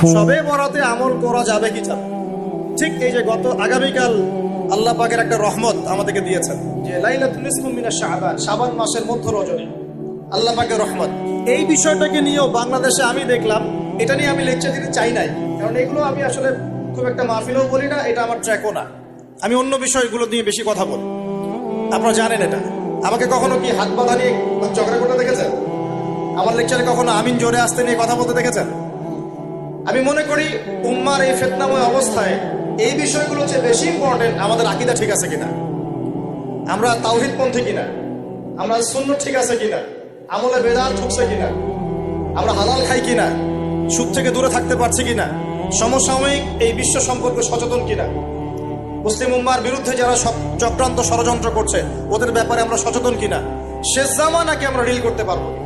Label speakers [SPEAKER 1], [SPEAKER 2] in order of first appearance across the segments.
[SPEAKER 1] সবে বরাতে আমল করা যাবে কি যাবে ঠিক এই যে গত আগামীকাল আল্লাহ পাকের একটা রহমত আমাদেরকে দিয়েছেন। যে লাইলাতুল নিসফু মিনাশ শাবান শাবান মাসের মধ্য রজনী। আল্লাহ পাকের রহমত। এই বিষয়টাকে নিয়েও বাংলাদেশে আমি দেখলাম, এটা নিয়ে আমি লেকচার দিতে চাই নাই। কারণ এগুলো আমি আসলে খুব একটা মাহফিলও বলি না, এটা আমার ট্র্যাকও না। আমি অন্য বিষয়গুলো নিয়ে বেশি কথা বলি। আপনারা জানেন এটা। আমাকে কখনো কি হাত বাঁধা নিয়ে ঝগড়া করতে দেখেছেন? আমার লেকচারে কখনো আমিন জোরে আসতে নিয়ে কথা বলতে দেখেছেন? আমি মনে করি উম্মার এই ফেতনাময় অবস্থায় এই বিষয়গুলো হচ্ছে বেশি ইম্পর্টেন্ট আমাদের আকিদা ঠিক আছে কিনা? আমরা তাওহিদ পন্থী কিনা? আমরা শূন্য ঠিক আছে কিনা? আমলে বেদার ঠুকছে কিনা? আমরা হালাল খাই কিনা? সুদ থেকে দূরে থাকতে পারছি কিনা? সমসাময়িক এই বিশ্ব সম্পর্কে সচেতন কিনা? মুসলিম উম্মার বিরুদ্ধে যারা চক্রান্ত ষড়যন্ত্র করছে, ওদের ব্যাপারে আমরা সচেতন কিনা? শেষ জামানাকে আমরা রিল করতে পারব।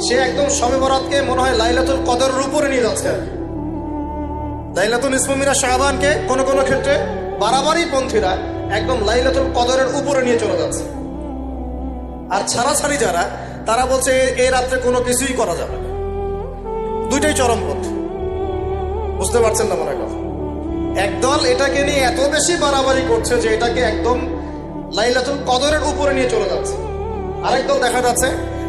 [SPEAKER 1] সে একদম সবে মনে হয় লাইলাতুল কদরের উপরে নিয়ে যাচ্ছে। লাইলাতুল ইসমামিরা শাহবানকে কোনো কোনো ক্ষেত্রে বাড়াবাড়ি পন্থীরা একদম লাইলাতুল কদরের উপরে নিয়ে চলে যাচ্ছে। আর ছাড়াছাড়ি যারা, তারা বলছে এই রাত্রে কোনো কিছুই করা যাবে না। দুইটাই চরমপন্থী বুঝতে পারছেন না মনে কথা? একদল এটাকে নিয়ে এত বেশি বাড়াবাড়ি করছে যে এটাকে একদম লাইলাতুল কদরের উপরে নিয়ে চলে যাচ্ছে। আরেক দল দেখা যাচ্ছে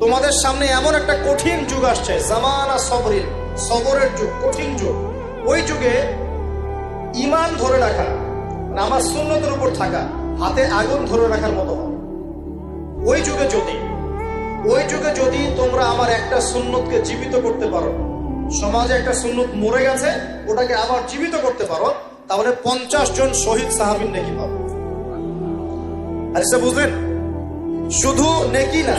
[SPEAKER 1] তোমাদের সামনে এমন একটা কঠিন যুগ আসছে, জামানা সবরিন সবরের যুগ, কঠিন যুগ। ওই যুগে ইমান ধরে রাখা আমার সুন্নতের উপর থাকা, হাতে আগুন ধরে রাখার মতো ওই যুগে যদি, ওই যুগে যদি তোমরা আমার একটা সুন্নতকে জীবিত করতে পারো, সমাজে একটা সুন্নত মরে গেছে, ওটাকে আবার জীবিত করতে পারো, তাহলে পঞ্চাশ জন শহীদ সাহাবিন নেকি পাবো। আর সেটা বুঝলেন? শুধু নেকি না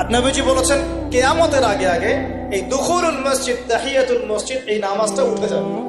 [SPEAKER 1] আর নবীজি বলেছেন, কেয়ামতের আগে আগে এই দুখুরুল মসজিদ, তাহিয়াতুল মসজিদ, এই নামাজটা উঠে যাবে।